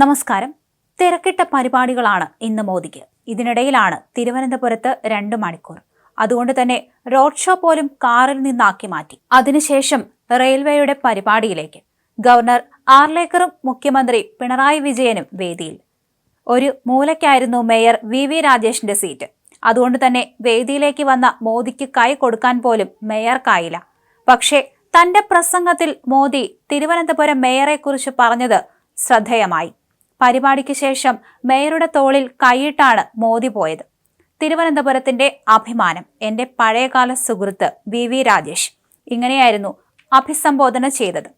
നമസ്കാരം. തിരക്കിട്ട പരിപാടികളാണ് ഇന്ന് മോദിക്ക്. ഇതിനിടയിലാണ് തിരുവനന്തപുരത്ത് രണ്ട് മണിക്കൂർ. അതുകൊണ്ട് തന്നെ റോഡ് ഷോ പോലും കാറിൽ നിന്നാക്കി മാറ്റി. അതിനുശേഷം റെയിൽവേയുടെ പരിപാടിയിലേക്ക്. ഗവർണർ ആർലേക്കറും മുഖ്യമന്ത്രി പിണറായി വിജയനും വേദിയിൽ. ഒരു മൂലയ്ക്കായിരുന്നു മേയർ വി വി രാജേഷിന്റെ സീറ്റ്. അതുകൊണ്ട് തന്നെ വേദിയിലേക്ക് വന്ന മോദിക്ക് കൈ കൊടുക്കാൻ പോലും മേയർക്കായില്ല. പക്ഷേ തന്റെ പ്രസംഗത്തിൽ മോദി തിരുവനന്തപുരം മേയറെക്കുറിച്ച് പറഞ്ഞത് ശ്രദ്ധേയമായി. പരിപാടിക്ക് ശേഷം മേയറുടെ തോളിൽ കൈയിട്ടാണ് മോദി പോയത്. തിരുവനന്തപുരത്തിന്റെ അഭിമാനം. എന്റെ പഴയകാല സുഹൃത്ത് വി വി രാജേഷ്. ഇങ്ങനെയായിരുന്നു അഭിസംബോധന ചെയ്തത്.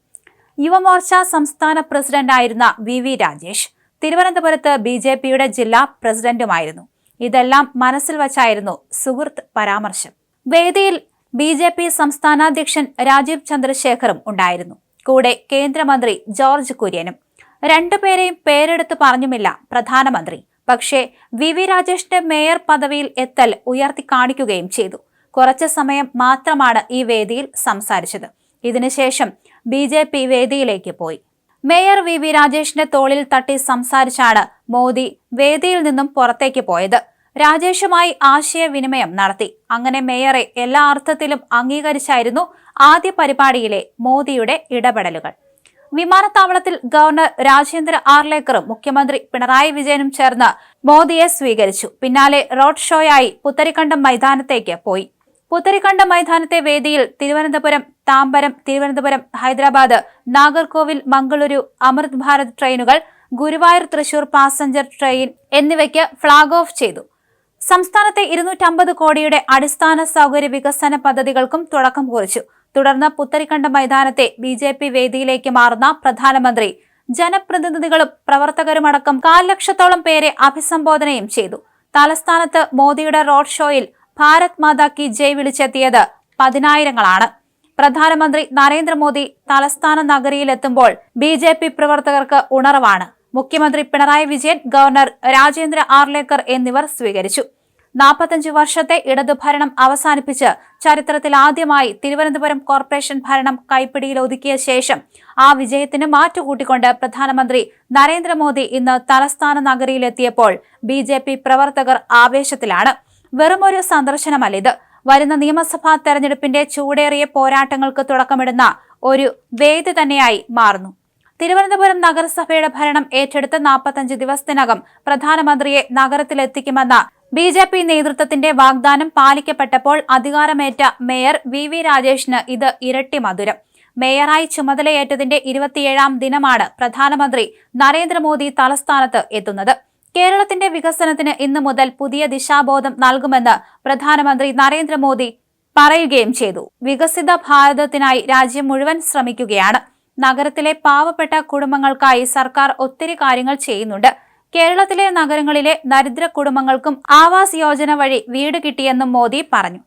യുവമോർച്ച സംസ്ഥാന പ്രസിഡന്റായിരുന്ന വി വി രാജേഷ് തിരുവനന്തപുരത്ത് ബി ജെ പിയുടെ ജില്ലാ പ്രസിഡന്റുമായിരുന്നു. ഇതെല്ലാം മനസ്സിൽ വച്ചായിരുന്നു സുഹൃത്ത് പരാമർശം. വേദിയിൽ ബി ജെ പി സംസ്ഥാനാധ്യക്ഷൻ രാജീവ് ചന്ദ്രശേഖറും ഉണ്ടായിരുന്നു. കൂടെ കേന്ദ്രമന്ത്രി ജോർജ് കുര്യനും രണ്ടുപേരെയും പേരെടുത്ത് പറഞ്ഞുമില്ല പ്രധാനമന്ത്രി. പക്ഷേ വി. വി. രാജേഷിന്റെ മേയർ പദവിയിൽ എത്തൽ ഉയർത്തി കാണിക്കുകയും ചെയ്തു. കുറച്ചു സമയം മാത്രമാണ് ഈ വേദിയിൽ സംസാരിച്ചത്. ഇതിനുശേഷം ബി. ജെ. പി വേദിയിലേക്ക് പോയി. Mayor V. വി. രാജേഷിന്റെ തോളിൽ തട്ടി സംസാരിച്ചാണ് മോദി വേദിയിൽ നിന്നും പുറത്തേക്ക് പോയത്. രാജേഷുമായി ആശയവിനിമയം നടത്തി. അങ്ങനെ മേയറെ എല്ലാ അർത്ഥത്തിലും അംഗീകരിച്ചായിരുന്നു ആദ്യ പരിപാടിയിലെ മോദിയുടെ ഇടപെടലുകൾ. വിമാനത്താവളത്തിൽ ഗവർണർ രാജേന്ദ്ര ആർലേക്കറും മുഖ്യമന്ത്രി പിണറായി വിജയനും ചേർന്ന് മോദിയെ സ്വീകരിച്ചു. പിന്നാലെ റോഡ് ഷോയായി പുത്തരിക്കണ്ടം മൈതാനത്തേക്ക് പോയി. പുത്തരിക്കണ്ടം മൈതാനത്തെ വേദിയിൽ തിരുവനന്തപുരം താമ്പരം തിരുവനന്തപുരം ഹൈദരാബാദ് നാഗർകോവിൽ മംഗളൂരു അമൃത് ഭാരത് ട്രെയിനുകൾ ഗുരുവായൂർ തൃശൂർ പാസഞ്ചർ ട്രെയിൻ എന്നിവയ്ക്ക് ഫ്ളാഗ് ഓഫ് ചെയ്തു. സംസ്ഥാനത്തെ ഇരുന്നൂറ്റമ്പത് കോടിയുടെ അടിസ്ഥാന സൗകര്യ വികസന പദ്ധതികൾക്കും തുടക്കം കുറിച്ചു. തുടർന്ന് പുത്തരിക്കണ്ട മൈതാനത്തെ ബി ജെ പി വേദിയിലേക്ക് മാറുന്ന പ്രധാനമന്ത്രി ജനപ്രതിനിധികളും പ്രവർത്തകരുമടക്കം കാൽ ലക്ഷത്തോളം പേരെ അഭിസംബോധനയും ചെയ്തു. തലസ്ഥാനത്ത് മോദിയുടെ റോഡ് ഷോയിൽ ഭാരത് മാതാ കി ജയ് വിളിച്ചെത്തിയത് പതിനായിരങ്ങളാണ്. പ്രധാനമന്ത്രി നരേന്ദ്രമോദി തലസ്ഥാന നഗരിയിലെത്തുമ്പോൾ ബി ജെ പി പ്രവർത്തകർക്ക് ഉണർവാണ്. മുഖ്യമന്ത്രി പിണറായി വിജയൻ ഗവർണർ രാജേന്ദ്ര ആർലേക്കർ എന്നിവർ സ്വീകരിച്ചു. നാൽപ്പത്തഞ്ച് വർഷത്തെ ഇടതുഭരണം അവസാനിപ്പിച്ച് ചരിത്രത്തിൽ ആദ്യമായി തിരുവനന്തപുരം കോർപ്പറേഷൻ ഭരണം കൈപ്പിടിയിൽ ഒതുക്കിയ ശേഷം ആ വിജയത്തിന് മാറ്റുകൂട്ടിക്കൊണ്ട് പ്രധാനമന്ത്രി നരേന്ദ്രമോദി ഇന്ന് തലസ്ഥാന നഗരിയിലെത്തിയപ്പോൾ ബി ജെ പി പ്രവർത്തകർ ആവേശത്തിലാണ്. വെറുമൊരു സന്ദർശനമല്ല ഇത്. വരുന്ന നിയമസഭാ തെരഞ്ഞെടുപ്പിന്റെ ചൂടേറിയ പോരാട്ടങ്ങൾക്ക് തുടക്കമിടുന്ന ഒരു വേദി തന്നെയായി മാറുന്നു. തിരുവനന്തപുരം നഗരസഭയുടെ ഭരണം ഏറ്റെടുത്ത് നാൽപ്പത്തഞ്ച് ദിവസത്തിനകം പ്രധാനമന്ത്രിയെ നഗരത്തിലെത്തിക്കുമെന്ന ബി ജെ പി നേതൃത്വത്തിന്റെ വാഗ്ദാനം പാലിക്കപ്പെട്ടപ്പോൾ അധികാരമേറ്റ മേയർ വി വി രാജേഷിന് ഇത് ഇരട്ടി മധുരം. മേയറായി ചുമതലയേറ്റതിന്റെ ഇരുപത്തിയേഴാം ദിനമാണ് പ്രധാനമന്ത്രി നരേന്ദ്രമോദി തലസ്ഥാനത്ത് എത്തുന്നത്. കേരളത്തിന്റെ വികസനത്തിന് ഇന്നു മുതൽ പുതിയ ദിശാബോധം നൽകുമെന്ന് പ്രധാനമന്ത്രി നരേന്ദ്രമോദി പറയുകയും ചെയ്തു. വികസിത ഭാരതത്തിനായി രാജ്യം മുഴുവൻ ശ്രമിക്കുകയാണ്. നഗരത്തിലെ പാവപ്പെട്ട കുടുംബങ്ങൾക്കായി സർക്കാർ ഒത്തിരി കാര്യങ്ങൾ ചെയ്യുന്നുണ്ട്. കേരളത്തിലെ നഗരങ്ങളിലെ ദരിദ്ര കുടുംബങ്ങൾക്കും ആവാസ് യോജന വഴി വീട് കിട്ടിയെന്നും മോദി പറഞ്ഞു